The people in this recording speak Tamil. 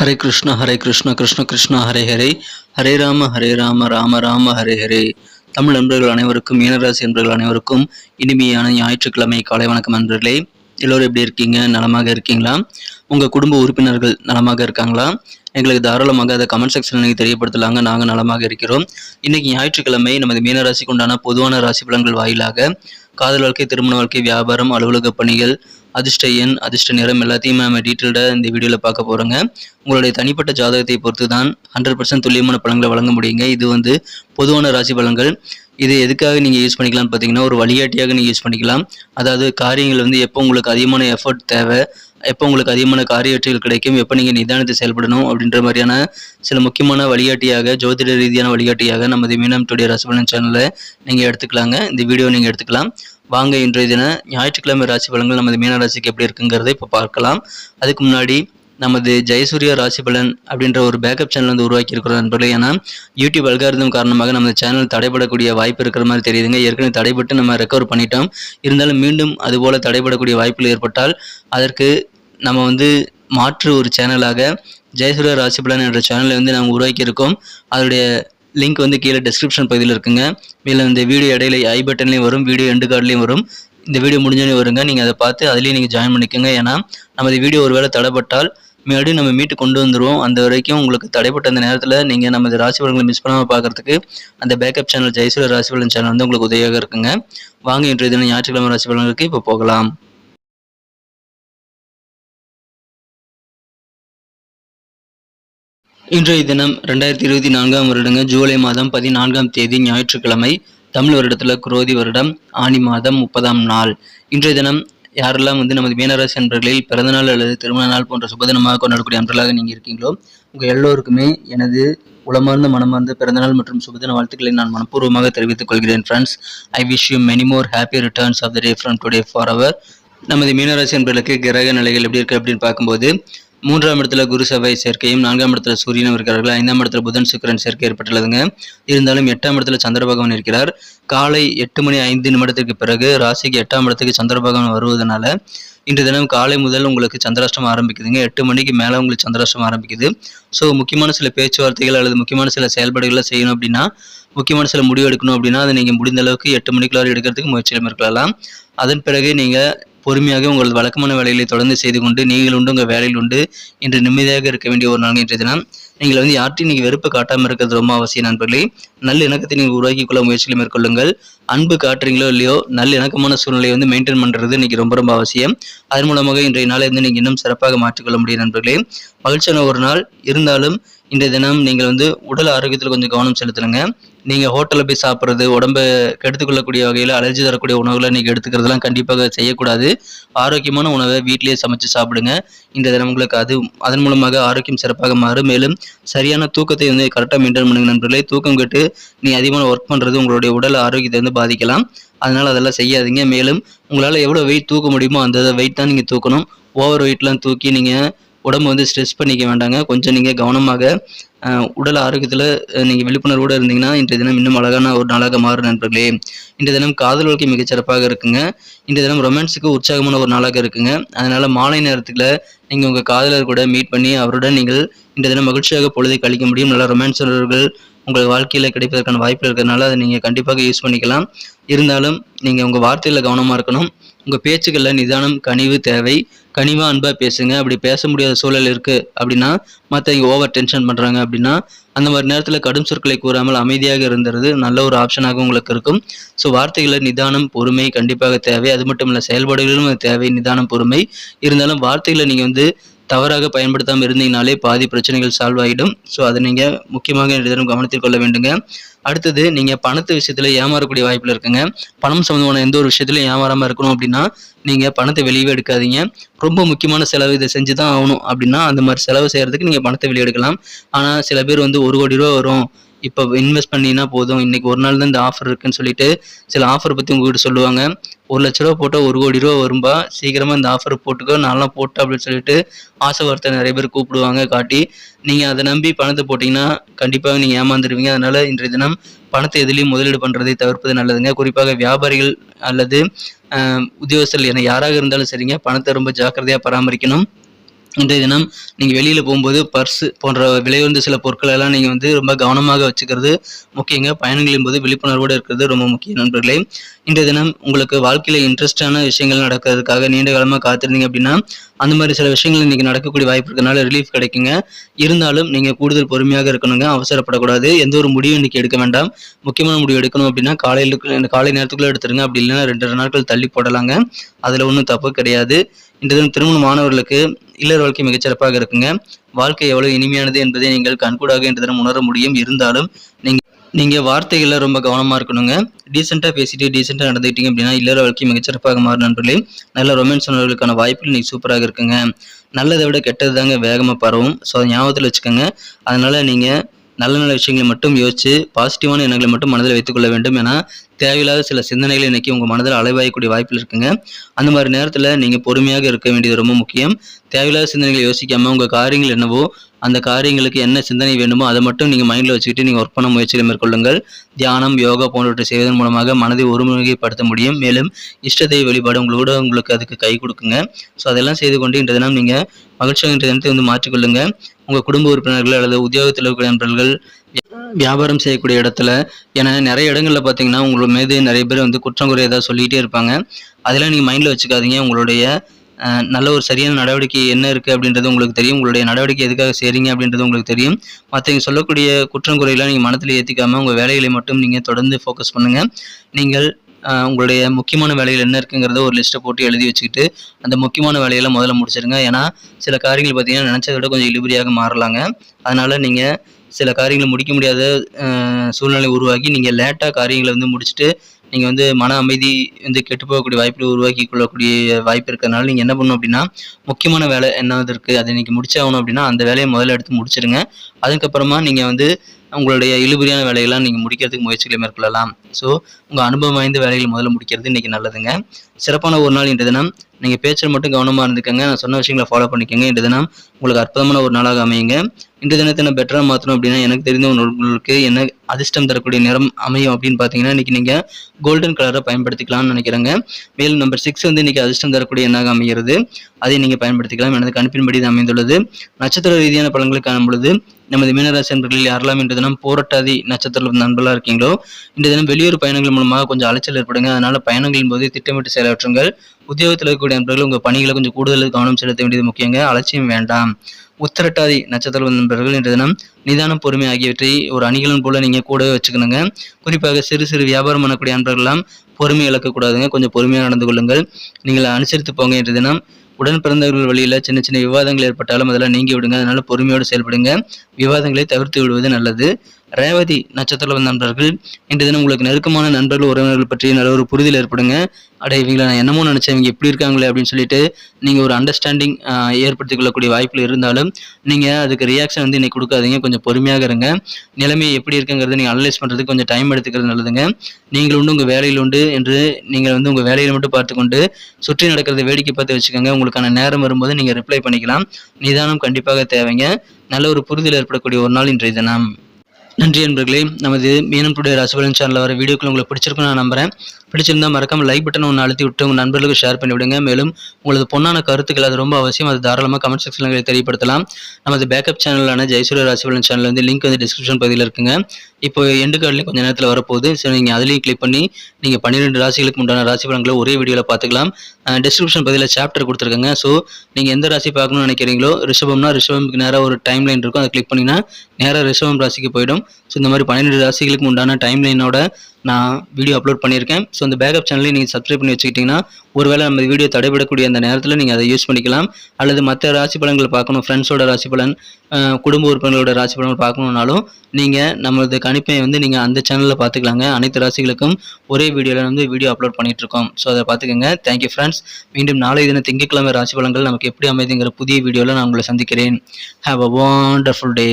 ஹரே கிருஷ்ண ஹரே கிருஷ்ண கிருஷ்ண கிருஷ்ண ஹரே ஹரே. ஹரே ராம ஹரே ராம ராம ராம ஹரே ஹரே. தமிழ் நண்பர்கள் அனைவருக்கும் மீனராசி நண்பர்கள் அனைவருக்கும் இனிமையான ஞாயிற்றுக்கிழமை காலை வணக்கம் நண்பர்களே. எல்லோரும் எப்படி இருக்கீங்க? நலமாக இருக்கீங்களா? உங்கள் குடும்ப உறுப்பினர்கள் நலமாக இருக்காங்களா? எங்களுக்கு தாராளமாக அதை கமெண்ட் செக்ஷனில் நீங்கள் தெரியப்படுத்தலாங்க. நாங்கள் நலமாக இருக்கிறோம். இன்றைக்கி ஞாயிற்றுக்கிழமை நமது மீனராசிக்கு உண்டான பொதுவான ராசி பலன்கள் வாயிலாக காதல் வாழ்க்கை திருமண வாழ்க்கை வியாபாரம் அலுவலக பணிகள் அதிர்ஷ்ட எண் அதிர்ஷ்ட நிறம் எல்லாத்தையும் நம்ம டீட்டெயில்டாக இந்த வீடியோவில் பார்க்க போகிறோங்க உங்களுடைய தனிப்பட்ட ஜாதகத்தை பொறுத்து தான் ஹண்ட்ரட் பர்சன்ட் துல்லியமான பலன்களை வழங்க முடியுங்க. இது வந்து பொதுவான ராசி பலன்கள். இது எதுக்காக நீங்கள் யூஸ் பண்ணிக்கலாம்னு பார்த்தீங்கன்னா ஒரு வழிகாட்டியாக நீங்கள் யூஸ் பண்ணிக்கலாம். அதாவது காரியங்கள் வந்து எப்போ உங்களுக்கு அதிகமான எஃபர்ட் தேவை எப்போ உங்களுக்கு அதிகமான காரியவற்றிகள் கிடைக்கும் எப்போ நீங்கள் நிதானத்தை செயல்படணும் அப்படின்ற மாதிரியான சில முக்கியமான வழிகாட்டியாக ஜோதிட ரீதியான வழிகாட்டியாக நமது மீனம் டுடே ரசபலன் சேனலை நீங்கள் எடுத்துக்கலாங்க. இந்த வீடியோ நீங்கள் எடுத்துக்கலாம். வாங்க இன்றைய தின ஞாயிற்றுக்கிழமை ராசி பலன்கள் நமது மீன ராசிக்கு எப்படி இருக்குங்கிறத இப்போ பார்க்கலாம். அதுக்கு முன்னாடி நமது ஜெயசூர்யா ராசிபலன் அப்படின்ற ஒரு பேக்கப் சேனல் வந்து உருவாக்கி இருக்கிறோம் நண்பர்களே. ஏன்னா யூடியூப் அல்காரதம் காரணமாக நமது சேனல் தடைபடக்கூடிய வாய்ப்பு இருக்கிற மாதிரி தெரியுதுங்க. ஏற்கனவே தடைபட்டு நம்ம ரெக்கவர் பண்ணிட்டோம். இருந்தாலும் மீண்டும் அதுபோல் தடைபடக்கூடிய வாய்ப்புகள் ஏற்பட்டால் அதற்கு நம்ம வந்து மாற்று ஒரு சேனலாக ஜெயசூர்யா ராசிபலன் என்ற சேனலை வந்து நாங்கள் உருவாக்கியிருக்கோம். அதனுடைய லிங்க் வந்து கீழே டிஸ்கிரிப்ஷன் பகுதியில் இருக்குங்க. மேலும் இந்த வீடியோ இடையில ஐ பட்டன்லேயும் வரும் வீடியோ எண்டு கார்ட்லேயும் வரும். இந்த வீடியோ முடிஞ்சோடனே வருங்க. நீங்கள் அதை பார்த்து அதுலேயும் நீங்கள் ஜாயின் பண்ணிக்கோங்க. ஏன்னா நமது வீடியோ ஒருவேளை தடைப்பட்டால் மறுபடியும் நம்ம மீட்டு கொண்டு வந்துடுவோம் அந்த வரைக்கும் உங்களுக்கு தடைப்பட்ட அந்த நேரத்தில் நீங்கள் நமது ராசி பலன்களை மிஸ் பண்ணாமல் பார்க்கறதுக்கு அந்த பேக்கப் சேனல் ஜெயசூரிய ராசி பலன் சேனல் வந்து உங்களுக்கு உதவியாக இருக்குங்க. வாங்க இன்றைய தினம் ஞாயிற்றுக்கிழமை ராசி பலன்களுக்கு இப்போ போகலாம். இன்றைய தினம் ரெண்டாயிரத்தி இருபத்தி நான்காம் வருடங்க ஜூலை மாதம் பதினான்காம் தேதி ஞாயிற்றுக்கிழமை தமிழ் வருடத்தில் குரோதி வருடம் ஆனி மாதம் முப்பதாம் நாள். இன்றைய தினம் யாரெல்லாம் வந்து நமது மீனராசி அன்பர்களில் பிறந்தநாள் அல்லது திருமண நாள் போன்ற சுபதினமாக கொண்டாடக்கூடிய அன்றலாக நீங்கள் இருக்கீங்களோ உங்கள் எல்லோருக்குமே எனது உளமார்ந்த மனமார்ந்த பிறந்தநாள் மற்றும் சுபதின வாழ்த்துக்களை நான் மனப்பூர்வமாக தெரிவித்துக் கொள்கிறேன் friends I wish you many more happy returns of the day from today for our நமது மீனராசி அன்பர்களுக்கு கிரக நிலைகள் எப்படி இருக்கு அப்படின்னு பார்க்கும்போது மூன்றாம் இடத்துல குரு செவ்வாய் சேர்க்கையும் நான்காம் இடத்துல சூரியனும் இருக்கிறார்கள்? ஐந்தாம் இடத்துல புதன் சுக்கிரன் சேர்க்கை ஏற்பட்டுள்ளதுங்க. இருந்தாலும் எட்டாம் இடத்துல சந்திர பகவான் இருக்கிறார். காலை எட்டு மணி ஐந்து நிமிடத்திற்கு பிறகு ராசிக்கு எட்டாம் இடத்துக்கு சந்திர பகவான் வருவதனால இன்று தினம் காலை முதல் உங்களுக்கு சந்திராஷ்டம் ஆரம்பிக்குதுங்க. எட்டு மணிக்கு மேலே உங்களுக்கு சந்திராஷ்டம் ஆரம்பிக்குது. ஸோ முக்கியமான சில பேச்சுவார்த்தைகள் அல்லது முக்கியமான சில செயல்பாடுகளை செய்யணும் அப்படின்னா முக்கியமான சில முடிவு எடுக்கணும் அப்படின்னா அதை நீங்கள் முடிந்த அளவுக்கு எட்டு மணிக்குள்ளார எடுக்கிறதுக்கு முயற்சியில் மேற்கொள்ளலாம் அதன் பிறகு நீங்கள் பொறுமையாக உங்களது வழக்கமான வேலைகளை தொடர்ந்து செய்து கொண்டு நீங்கள் உண்டு உங்கள் வேலையில் உண்டு என்று நிம்மதியாக இருக்க வேண்டிய ஒரு நாள் இன்றைய தினம். நீங்கள் வந்து யார்ட்டையும் நீங்கள் வெறுப்பு காட்டாமல் இருக்கிறது ரொம்ப அவசியம் நண்பர்களே. நல்ல இணக்கத்தை நீங்கள் உருவாக்கி கொள்ள முயற்சிகளை மேற்கொள்ளுங்கள். அன்பு காட்டுறீங்களோ இல்லையோ நல்ல இணக்கமான சூழ்நிலையை வந்து மெயின்டைன் பண்ணுறது இன்னைக்கு ரொம்ப ரொம்ப அவசியம். அதன் மூலமாக இன்றைய நாளை வந்து நீங்கள் இன்னும் சிறப்பாக மாற்றிக்கொள்ள முடியும் நண்பர்களே. மகிழ்ச்சியான ஒரு நாள். இருந்தாலும் இன்றைய தினம் நீங்கள் வந்து உடல் ஆரோக்கியத்தில் கொஞ்சம் கவனம் செலுத்தணுங்க நீங்கள் ஹோட்டலில் போய் சாப்பிட்றது உடம்பை கெடுத்துக்கொள்ளக்கூடிய வகையில் அலர்ஜி தரக்கூடிய உணவுகளை நீங்கள் எடுத்துக்கிறதுலாம் கண்டிப்பாக செய்யக்கூடாது. ஆரோக்கியமான உணவை வீட்டிலேயே சமைச்சு சாப்பிடுங்க. இந்த தினம் உங்களுக்கு அது அதன் மூலமாக ஆரோக்கியம் சிறப்பாக மாறும். மேலும் சரியான தூக்கத்தை வந்து கரெக்டாக மெயின்டைன் பண்ணுங்க நண்பர்களே. தூக்கம் கெட்டு நீ அதிகமான ஒர்க் பண்ணுறது உங்களுடைய உடல் ஆரோக்கியத்தை வந்து பாதிக்கலாம். அதனால் அதெல்லாம் செய்யாதீங்க. மேலும் உங்களால் எவ்வளோ வெயிட் தூக்க முடியுமோ அந்த வெயிட் தான் நீங்கள் தூக்கணும். ஓவர் வெயிட்லாம் தூக்கி நீங்கள் உடம்பு வந்து ஸ்ட்ரெஸ் பண்ணிக்க வேண்டாங்க. கொஞ்சம் நீங்கள் கவனமாக உடல் ஆரோக்கியத்தில் நீங்கள் விழிப்புணர்வோடு இருந்தீங்கன்னா இன்றைய தினம் இன்னும் அழகான ஒரு நாளாக மாறும் நண்பர்களே. இன்றைய தினம் காதல் வாழ்க்கை மிகச்சிறப்பாக இருக்குங்க. இன்றைய தினம் ரொமான்ஸுக்கு உற்சாகமான ஒரு நாளாக இருக்குங்க. அதனால் மாலை நேரத்தில் நீங்கள் உங்கள் காதலர் கூட மீட் பண்ணி அவருடன் நீங்கள் இன்றைய தினம் மகிழ்ச்சியாக பொழுதை கழிக்க முடியும். நல்லா ரொமான்ஸர்கள் உங்கள் வாழ்க்கையில் கிடைப்பதற்கான வாய்ப்பு இருக்கிறதுனால அதை நீங்கள் கண்டிப்பாக யூஸ் பண்ணிக்கலாம். இருந்தாலும் நீங்கள் உங்கள் வார்த்தையில் கவனமாக இருக்கணும். உங்கள் பேச்சுக்களில் நிதானம் கனிவு தேவை. கனிவாக அன்பாக பேசுங்க. அப்படி பேச முடியாத சூழல் இருக்குது அப்படின்னா மற்றவங்க ஓவர் டென்ஷன் பண்ணுறாங்க அப்படின்னா அந்த மாதிரி நேரத்தில் கடும் சொற்களை கூறாமல் அமைதியாக இருந்துறது நல்ல ஒரு ஆப்ஷனாக உங்களுக்கு இருக்கும். ஸோ வார்த்தைகளில் நிதானம் பொறுமை கண்டிப்பாக தேவை. அது மட்டும் இல்லை செயல்பாடுகளிலும் தேவை நிதானம் பொறுமை. இருந்தாலும் வார்த்தைகளை நீங்கள் வந்து தவறாக பயன்படுத்தாமல் இருந்தீங்கனாலே பாதி பிரச்சனைகள் சால்வ் ஆகிடும் ஸோ அதை நீங்கள் முக்கியமாக தினம் கவனத்தில் கொள்ள வேண்டுங்க. அடுத்தது நீங்கள் பணத்து விஷயத்தில் ஏமாறக்கூடிய வாய்ப்பில் இருக்குங்க. பணம் சம்மந்தமான எந்த ஒரு விஷயத்துலையும் ஏமாறாமல் இருக்கணும் அப்படின்னா நீங்கள் பணத்தை வெளியே எடுக்காதீங்க. ரொம்ப முக்கியமான செலவு இதை செஞ்சு தான் ஆகணும் அப்படின்னா அந்த மாதிரி செலவு செய்கிறதுக்கு நீங்கள் பணத்தை வெளியே எடுக்கலாம். ஆனால் சில பேர் வந்து ஒரு கோடி ரூபா வரும். இப்போ இன்வெஸ்ட் பண்ணினா போதும். இன்னைக்கு ஒரு நாள் தான் இந்த ஆஃபர் இருக்குன்னு சொல்லிட்டு சில ஆஃபர் பற்றி உங்ககிட்ட சொல்லுவாங்க. ஒரு லட்ச ரூபா போட்டால் ஒரு கோடி ரூபா வரும்பா? சீக்கிரமாக இந்த ஆஃபர் போட்டுக்கோ. நான்லாம் போட்டேன் அப்படின்னு சொல்லிட்டு ஆசை வார்த்தை நிறைய பேர் கூப்பிடுவாங்க காட்டி. நீங்கள் அதை நம்பி பணத்தை போட்டிங்கன்னா கண்டிப்பாக நீங்கள் ஏமாந்துருவீங்க. அதனால் இன்றைய தினம் பணத்தை எதுலேயும் முதலீடு பண்ணுறதை தவிர்ப்பது நல்லதுங்க. குறிப்பாக வியாபாரிகள் அல்லது உத்தியோகஸ்தர்கள் என யாராக இருந்தாலும் சரிங்க. பணத்தை ரொம்ப ஜாக்கிரதையாக பராமரிக்கணும். இன்றைய தினம் நீங்கள் வெளியில் போகும்போது பர்ஸ் போன்ற விலையுந்த சில பொருட்கள் எல்லாம் நீங்கள் வந்து ரொம்ப கவனமாக வச்சுக்கிறது முக்கியங்க. பயணங்களின் போது விழிப்புணர்வோடு இருக்கிறது ரொம்ப முக்கிய நண்பர்களே. இன்றைய தினம் உங்களுக்கு வாழ்க்கையில் இன்ட்ரெஸ்டான விஷயங்கள் நடக்கிறதுக்காக நீண்ட காலமாக காத்திருந்தீங்க அப்படின்னா அந்த மாதிரி சில விஷயங்கள் இன்றைக்கி நடக்கக்கூடிய வாய்ப்பு இருக்கனால ரிலீஃப் கிடைக்குங்க. இருந்தாலும் நீங்கள் கூடுதல் பொறுமையாக இருக்கணுங்க. அவசரப்படக்கூடாது. எந்த ஒரு முடிவும் இன்றைக்கி எடுக்க வேண்டாம். முக்கியமான முடிவு எடுக்கணும் அப்படின்னா காலையில் காலை நேரத்துக்குள்ளே எடுத்துருங்க. அப்படி இல்லைன்னா ரெண்டு நாட்கள் தள்ளி போடலாங்க. அதில் ஒன்றும் தப்பு கிடையாது. இன்று தினம் திருமண மாணவர்களுக்கு இல்லற வாழ்க்கை மிகச்சிறப்பாக இருக்குங்க. வாழ்க்கை எவ்வளவு இனிமையானது என்பதை நீங்கள் கண்கூடாக இன்று தினம் உணர முடியும். இருந்தாலும் நீங்கள் நீங்கள் வார்த்தைகளில் ரொம்ப கவனமாக இருக்கணுங்க. டீசெண்டாக பேசிட்டு டீசெண்டாக நடந்துக்கிட்டீங்க அப்படின்னா இல்லற வாழ்க்கை மிகச்சிறப்பாக மாறும் நண்பர்களே. நல்ல ரொமான்ஸ் உணர்வுகளுக்கான வாய்ப்புகள் நீங்கள் சூப்பராக இருக்குங்க. நல்லதை விட கெட்டது தாங்க வேகமாக பரவும். ஸோ அதை ஞாபகத்தில் வச்சுக்கோங்க. அதனால் நீங்கள் நல்ல நல்ல விஷயங்களை மட்டும் யோசிச்சு பாசிட்டிவான எண்ணங்களை மட்டும் மனதில் வைத்துக்கொள்ள வேண்டும். ஏன்னா தேவையில்லாத சில சிந்தனைகளை இன்னைக்கு உங்கள் மனதில் அலைவாயக்கூடிய வாய்ப்பில் இருக்குங்க. அந்த மாதிரி நேரத்தில் நீங்கள் பொறுமையாக இருக்க வேண்டியது ரொம்ப முக்கியம். தேவையில்லாத சிந்தனைகளை யோசிக்காமல் உங்கள் காரியங்கள் என்னவோ அந்த காரியங்களுக்கு என்ன சிந்தனை வேண்டுமோ அதை மட்டும் நீங்கள் மைண்டில் வச்சுக்கிட்டு நீங்கள் ஒர்க் பண்ண முயற்சிகளை மேற்கொள்ளுங்கள். தியானம் யோகா போன்றவற்றை செய்வதன் மூலமாக மனதை ஒருமுறைப்படுத்த முடியும். மேலும் இஷ்டத்தை வழிபாடு உங்களோட உங்களுக்கு அதுக்கு கை கொடுக்குங்க. ஸோ அதெல்லாம் செய்து கொண்டு இன்றைய தினம் நீங்கள் மகிழ்ச்சியாக இன்றைய தினத்தை வந்து மாற்றிக்கொள்ளுங்கள் உங்கள் குடும்ப உறுப்பினர்கள் அல்லது உத்தியோகத்தில் இருக்கிற நண்பர்கள் வியாபாரம் செய்யக்கூடிய இடத்துல ஏன்னா நிறைய இடங்களில் பார்த்தீங்கன்னா உங்களோட மீது நிறைய பேர் வந்து குற்றம் குறை ஏதாவது சொல்லிகிட்டே இருப்பாங்க. அதெல்லாம் நீங்கள் மைண்டில் வச்சுக்காதீங்க. உங்களுடைய நல்ல ஒரு சரியான நடவடிக்கை என்ன இருக்குது அப்படின்றது உங்களுக்கு தெரியும். உங்களுடைய நடவடிக்கை எதுக்காக செய்கிறீங்க அப்படின்றது உங்களுக்கு தெரியும். மற்றவங்க சொல்லக்கூடிய குற்றம் குறையெல்லாம் நீங்கள் மனத்தில் ஏற்றிக்காமல் உங்கள் வேலைகளை மட்டும் நீங்கள் தொடர்ந்து ஃபோக்கஸ் பண்ணுங்கள் நீங்கள் உங்களுடைய முக்கியமான வேலைகள் என்ன இருக்குங்கிறத ஒரு லிஸ்ட்டை போட்டு எழுதி வச்சுக்கிட்டு அந்த முக்கியமான வேலையெல்லாம் முதல்ல முடிச்சிருங்க. ஏன்னா சில காரியங்கள் பார்த்தீங்கன்னா நினச்சதை விட கொஞ்சம் இழுபறியாக மாறலாங்க. அதனால் நீங்கள் சில காரியங்களை முடிக்க முடியாத அஹ், சூழ்நிலை உருவாக்கி நீங்கள் லேட்டாக காரியங்களை வந்து முடிச்சுட்டு நீங்கள் வந்து மன அமைதி வந்து கெட்டு போகக்கூடிய வாய்ப்புகளை உருவாக்கி கொள்ளக்கூடிய வாய்ப்பு இருக்கிறதுனால நீங்கள் என்ன பண்ணணும் அப்படின்னா முக்கியமான வேலை என்னது இருக்குது அதை இன்னைக்கு முடிச்சாகணும் அப்படின்னா அந்த வேலையை முதல்ல எடுத்து முடிச்சிடுங்க அதுக்கப்புறமா நீங்கள் வந்து உங்களுடைய இழுபறியான வேலையெல்லாம் நீங்கள் முடிக்கிறதுக்கு முயற்சிகளை மேற்கொள்ளலாம். ஸோ உங்கள் அனுபவம் வாய்ந்த வேலைகள் முதல்ல முடிக்கிறது இன்றைக்கி நல்லதுங்க. சிறப்பான ஒரு நாள் இன்றைய தினம். நீங்கள் பேச்சில் மட்டும் கவனமாக இருந்துக்கங்க. நான் சொன்ன விஷயங்களை ஃபாலோ பண்ணிக்கோங்க. இன்று தினம் உங்களுக்கு அற்புதமான ஒரு நாளாக அமையுங்க. இன்று தினத்தை நான் பெட்டராக மாற்றணும் அப்படின்னா எனக்கு தெரிந்த உங்களுக்கு என்ன அதிர்ஷ்டம் தரக்கூடிய நிறம் அமையும் அப்படின்னு பார்த்தீங்கன்னா இன்றைக்கி நீங்கள் கோல்டன் கலரை பயன்படுத்திக்கலாம்னு நினைக்கிறேங்க. மேலும் நம்பர் சிக்ஸ் வந்து இன்றைக்கி அதிர்ஷ்டம் தரக்கூடிய எண்ணாக அமைகிறது. அதை நீங்கள் பயன்படுத்திக்கலாம். எனது கணிப்பின்படி இது அமைந்துள்ளது. நட்சத்திர ரீதியான பழங்களை காணும் பொழுது நமது மீனராசி நண்பர்களில் யாரெல்லாம் இன்று தினம் போராட்டாதி நட்சத்திர நண்பர்களாக இருக்கீங்களோ இன்று தினம் வெளியூர் பயணங்கள் மூலமாக கொஞ்சம் அலைச்சல் ஏற்படுங்க. அதனால பயணங்களின் போது திட்டமிட்டு செயலாற்றுங்கள். உத்தியோகத்தில் இருக்கக்கூடிய நண்பர்கள் உங்கள் பணிகளை கொஞ்சம் கூடுதல் கவனம் செலுத்த வேண்டியது முக்கியங்க. அலட்சியம் வேண்டாம். உத்திரட்டாதி நட்சத்திர நண்பர்கள் இன்று தினம் நிதானம் பொறுமை ஆகியவற்றை ஒரு அணிகலன் போல நீங்கள் கூடவே வச்சுக்கணுங்க. குறிப்பாக சிறு சிறு வியாபாரம் பண்ணக்கூடிய நண்பர்கள்லாம் பொறுமை இழக்கக்கூடாதுங்க. கொஞ்சம் பொறுமையாக நடந்து கொள்ளுங்கள். நீங்கள் அனுசரித்து போங்க இன்று தினம். உடன் பிறந்தவர்கள் வழியில் சின்ன சின்ன விவாதங்கள் ஏற்பட்டாலும் அதெல்லாம் நீங்கி விடுங்க. அதனால பொறுமையோடு செயல்படுங்க. விவாதங்களை தவிர்த்து விடுவது நல்லது. ரேவதி நட்சத்திர நண்பர்கள் இன்று தினம் உங்களுக்கு நெருக்கமான நண்பர்கள் உறவினர்கள் பற்றி நல்ல ஒரு புரிதல் ஏற்படுங்க. அடைய இவங்களை நான் என்னமோ நினச்சேன் இவங்க எப்படி இருக்காங்களே அப்படின்னு சொல்லிட்டு நீங்கள் ஒரு அண்டர்ஸ்டாண்டிங் ஏற்படுத்திக் கொள்ளக்கூடிய வாய்ப்பில் இருந்தாலும் நீங்கள் அதுக்கு ரியாக்ஷன் வந்து இன்னைக்கு கொடுக்காதீங்க. கொஞ்சம் பொறுமையாக இருங்க. நிலைமை எப்படி இருக்குங்கிறத நீங்கள் அனலைஸ் பண்ணுறதுக்கு கொஞ்சம் டைம் எடுத்துக்கிறது நல்லதுங்க. நீங்கள் உண்டு உங்கள் வேலையில் உண்டு என்று நீங்கள் வந்து உங்கள் வேலையில் மட்டும் பார்த்துக்கொண்டு சுற்றி நடக்கிறத வேடிக்கை பார்த்து வச்சுக்கோங்க. உங்களுக்கான நேரம் வரும்போது நீங்கள் ரிப்ளை பண்ணிக்கலாம். நிதானம் கண்டிப்பாக தேவைங்க. நல்ல ஒரு புரிதல் ஏற்படக்கூடிய ஒரு நாள் இன்றைய தினம். நன்றி நண்பர்களே நமது மீனம் டுடே ராசிபலன் சேனலில் வர வீடியோக்கள் உங்களுக்கு பிடிச்சிருக்கும் நான் நம்புறேன். பிடிச்சிருந்தா மறக்காமல் லைக் பட்டன் ஒன்று அழுத்தி விட்டு உங்கள் நண்பர்களுக்கு ஷேர் பண்ணி விடுங்க. மேலும் உங்களது பொண்ணான கருத்துக்கள் அது ரொம்ப அவசியம். அது தாராளமாக கமெண்ட் செக்ஷனில் தெரியப்படுத்தலாம். நமது பேக்கப் சேனலான ஜெயசூரிய ராசிபலன் சேனல் வந்து லிங்க் வந்து டிஸ்கிரிப்ஷன் பகுதியில் இருக்குங்க. இப்போ எண்டு கார்டில் கொஞ்சம் நேரத்தில் வரப்போகுது. ஸோ நீங்கள் அதுலேயும் கிளிக் பண்ணி நீங்கள் பன்னிரெண்டு ராசிகளுக்கு உண்டான ராசி பலன்களை ஒரே வீடியோவில் பார்த்துக்கலாம். டிஸ்கிரிப்ஷன் பகுதியில் சாப்டர் கொடுத்துருக்கங்க. ஸோ நீங்கள் எந்த ராசி பார்க்கணும்னு நினைக்கிறீங்களோ ரிஷபம்னா ரிஷபம்க்கு நேராக ஒரு டைம் லைன் இருக்கும். அதை கிளிக் பண்ணினா நேராக ரிஷபம் ராசிக்கு போயிடும். ஸோ இந்த மாதிரி பன்னிரெண்டு ராசிகளுக்கு உண்டான டைம் லைனோட நான் வீடியோ அப்லோட் பண்ணியிருக்கேன். ஸோ இந்த பேக்கப் சேனலையும் நீங்கள் சப்ஸ்கிரைப் பண்ணி வச்சுக்கிட்டிங்கன்னா ஒருவேளை நம்ம வீடியோ தடைபடக்கூடிய அந்த நேரத்தில் நீங்கள் அதை யூஸ் பண்ணிக்கலாம். அல்லது மற்ற ராசி பலன்களை பார்க்கணும் ஃப்ரெண்ட்ஸோட ராசி பலன் குடும்ப உறுப்பினர்களோட ராசி பலன்கள் பார்க்கணுன்னாலும் நீங்கள் நம்மளது கணிப்பை வந்து நீங்கள் அந்த சேனலில் பார்த்துக்கலாங்க. அனைத்து ராசிகளுக்கும் ஒரே வீடியோவில் வந்து வீடியோ அப்லோட் பண்ணிகிட்ருக்கோம் இருக்கோம் ஸோ அதை பார்த்துக்கோங்க. தேங்க்யூ ஃப்ரெண்ட்ஸ் மீண்டும் நாளை தினம் திங்கட்கிழமை ராசி பலன்கள் நமக்கு எப்படி அமைதுங்கிற புதிய வீடியோவில் நான் உங்களை சந்திக்கிறேன். Have a wonderful day